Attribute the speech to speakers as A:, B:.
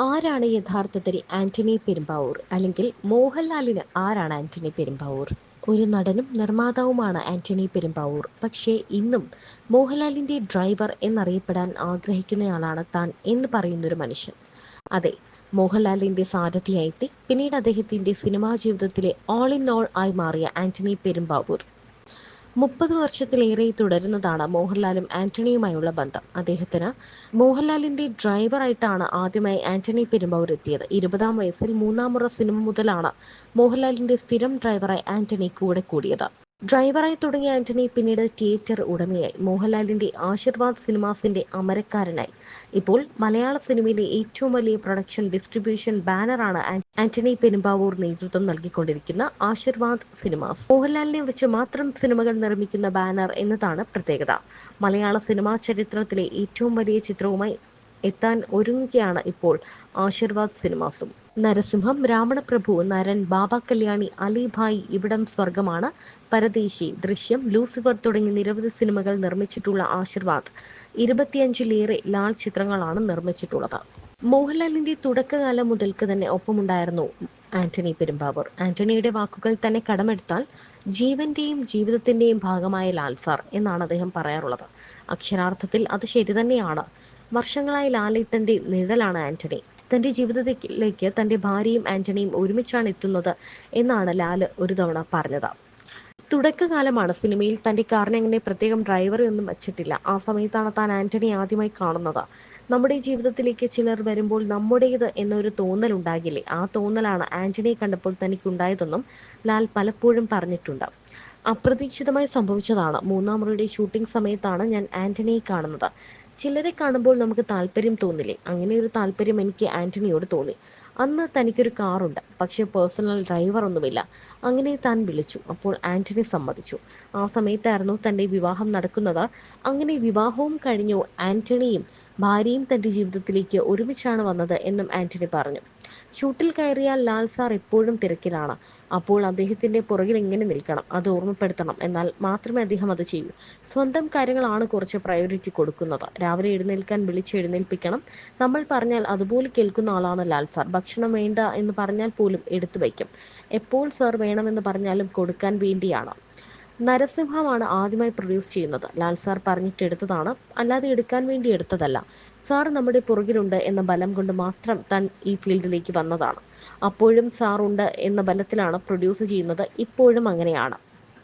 A: ആരാണ് യഥാർത്ഥത്തിൽ ആന്റണി പെരുമ്പാവൂർ? അല്ലെങ്കിൽ മോഹൻലാലിന് ആരാണ് ആന്റണി പെരുമ്പാവൂർ? ഒരു നടനും നിർമ്മാതാവുമാണ് ആന്റണി പെരുമ്പാവൂർ. പക്ഷേ ഇന്നും മോഹൻലാലിന്റെ ഡ്രൈവർ എന്നറിയപ്പെടാൻ ആഗ്രഹിക്കുന്നയാളാണ് താൻ എന്ന് പറയുന്നൊരു മനുഷ്യൻ. അതെ മോഹൻലാലിന്റെ സാരഥിയായെത്തി പിന്നീട് അദ്ദേഹത്തിന്റെ സിനിമാ ജീവിതത്തിലെ ഓൾ ഇൻ ഓൾ ആയി മാറിയ ആന്റണി പെരുമ്പാവൂർ. മുപ്പത് വർഷത്തിലേറെ തുടരുന്നതാണ് മോഹൻലാലും ആന്റണിയുമായുള്ള ബന്ധം. അദ്ദേഹത്തിന് മോഹൻലാലിന്റെ ഡ്രൈവറായിട്ടാണ് ആദ്യമായി ആന്റണി പെരുമ്പാവൂർ എത്തിയത് ഇരുപതാം വയസ്സിൽ മൂന്നാം മുറ സിനിമ മുതലാണ് മോഹൻലാലിന്റെ സ്ഥിരം ഡ്രൈവറായി ആന്റണി കൂടെ കൂടിയത്. ഡ്രൈവറായി തുടങ്ങിയ ആന്റണി പിന്നീട് തിയേറ്റർ ഉടമയായി. മോഹൻലാലിന്റെ ആശീർവാദ് സിനിമാസിന്റെ അമരക്കാരനായി. ഇപ്പോൾ മലയാള സിനിമയിലെ ഏറ്റവും വലിയ പ്രൊഡക്ഷൻ ഡിസ്ട്രിബ്യൂഷൻ ബാനറാണ് ആന്റണി പെരുമ്പാവൂർ നേതൃത്വം നൽകിക്കൊണ്ടിരിക്കുന്ന ആശീർവാദ് സിനിമാസ്. മോഹൻലാലിനെ വെച്ച് മാത്രം സിനിമകൾ നിർമ്മിക്കുന്ന ബാനർ എന്നതാണ് പ്രത്യേകത. മലയാള സിനിമാ ചരിത്രത്തിലെ ഏറ്റവും വലിയ ചിത്രവുമായി എത്താൻ ഒരുങ്ങുകയാണ് ഇപ്പോൾ ആശീർവാദ് സിനിമാസും. നരസിംഹം രാവണപ്രഭു നരൻ ബാബ കല്യാണി അലിഭായ് ഇവിടം സ്വർഗമാണ് പരദേശി ദൃശ്യം ലൂസിഫർ തുടങ്ങി നിരവധി സിനിമകൾ നിർമ്മിച്ചിട്ടുള്ള ആശീർവാദ്. ഇരുപത്തിയഞ്ചിലേറെ ലാൽ ചിത്രങ്ങളാണ് നിർമ്മിച്ചിട്ടുള്ളത്. മോഹൻലാലിന്റെ തുടക്കകാലം മുതൽക്ക് തന്നെ ഒപ്പമുണ്ടായിരുന്നു ആന്റണി പെരുമ്പാവൂർ. ആന്റണിയുടെ വാക്കുകൾ തന്നെ കടമെടുത്താൽ ജീവന്റെയും ജീവിതത്തിന്റെയും ഭാഗമായ ലാൽ സാർ എന്നാണ് അദ്ദേഹം പറയാറുള്ളത്. അക്ഷരാർത്ഥത്തിൽ അത് ശരി തന്നെയാണ്. വർഷങ്ങളായി ലാലേട്ടന്റെ നിഴലാണ് ആന്റണി. തന്റെ ജീവിതത്തിലേക്ക് തന്റെ ഭാര്യയും ആന്റണിയും ഒരുമിച്ചാണ് എത്തുന്നത് എന്നാണ് ലാൽ ഒരു തവണ പറഞ്ഞത്. തുടക്കകാലമാണ് സിനിമയിൽ തന്റെ കാറിന് അങ്ങനെ പ്രത്യേകം ഡ്രൈവറെ ഒന്നും വച്ചിട്ടില്ല. ആ സമയത്താണ് താൻ ആന്റണി ആദ്യമായി കാണുന്നത്. നമ്മുടെ ജീവിതത്തിലേക്ക് ചിലർ വരുമ്പോൾ നമ്മുടേത് എന്നൊരു തോന്നൽ ഉണ്ടാകില്ലേ? ആ തോന്നലാണ് ആന്റണിയെ കണ്ടപ്പോൾ തനിക്കുണ്ടായതെന്നും ലാൽ പലപ്പോഴും പറഞ്ഞിട്ടുണ്ട്. അപ്രതീക്ഷിതമായി സംഭവിച്ചതാണ്. മൂന്നാം മുറിയുടെ ഷൂട്ടിംഗ് സമയത്താണ് ഞാൻ ആന്റണിയെ കാണുന്നത്. ചിലരെ കാണുമ്പോൾ നമുക്ക് താല്പര്യം തോന്നില്ലേ? അങ്ങനെ ഒരു താല്പര്യം എനിക്ക് ആന്റണിയോട് തോന്നി. അന്ന് തനിക്കൊരു കാറുണ്ട്. പക്ഷെ പേഴ്സണൽ ഡ്രൈവർ ഒന്നുമില്ല. അങ്ങനെ താൻ വിളിച്ചു. അപ്പോൾ ആന്റണി സമ്മതിച്ചു. ആ സമയത്തായിരുന്നു തന്റെ വിവാഹം നടക്കുന്നത്. അങ്ങനെ വിവാഹവും കഴിഞ്ഞു ആന്റണിയും ഭാര്യയും തന്റെ ജീവിതത്തിലേക്ക് ഒരുമിച്ചാണ് വന്നത് എന്നും ആന്റണി പറഞ്ഞു. ഷൂട്ടിൽ കയറിയാൽ ലാൽ സാർ ഇപ്പോഴും തിരക്കിലാണ്. അപ്പോൾ അദ്ദേഹത്തിന്റെ പുറകിൽ എങ്ങനെ നിൽക്കണം? അത് ഓർമ്മപ്പെടുത്തണം. എന്നാൽ മാത്രമേ അദ്ദേഹം അത് ചെയ്യൂ. സ്വന്തം കാര്യങ്ങളാണ് കുറച്ച് പ്രയോറിറ്റി കൊടുക്കുന്നത്. രാവിലെ എഴുന്നേൽക്കാൻ വിളിച്ച് എഴുന്നേൽപ്പിക്കണം. നമ്മൾ പറഞ്ഞാൽ അതുപോലെ കേൾക്കുന്ന ആളാണ് ലാൽ സാർ. ഭക്ഷണം വേണ്ട എന്ന് പറഞ്ഞാൽ പോലും എടുത്തു വയ്ക്കും. എപ്പോൾ സാർ വേണമെന്ന് പറഞ്ഞാലും കൊടുക്കാൻ വേണ്ടിയാണ്. നരസിംഹമാണ് ആദ്യമായി പ്രൊഡ്യൂസ് ചെയ്യുന്നത്. ലാൽ സാർ പറഞ്ഞിട്ട് എടുത്തതാണ്. അല്ലാതെ എടുക്കാൻ വേണ്ടി എടുത്തതല്ല. സാർ നമ്മുടെ പുറകിലുണ്ട് എന്ന ബലം കൊണ്ട് മാത്രം താൻ ഈ ഫീൽഡിലേക്ക് വന്നതാണ്. അപ്പോഴും സാർ ഉണ്ട് എന്ന ബലത്തിലാണ് പ്രൊഡ്യൂസ് ചെയ്യുന്നത്. ഇപ്പോഴും അങ്ങനെയാണ്.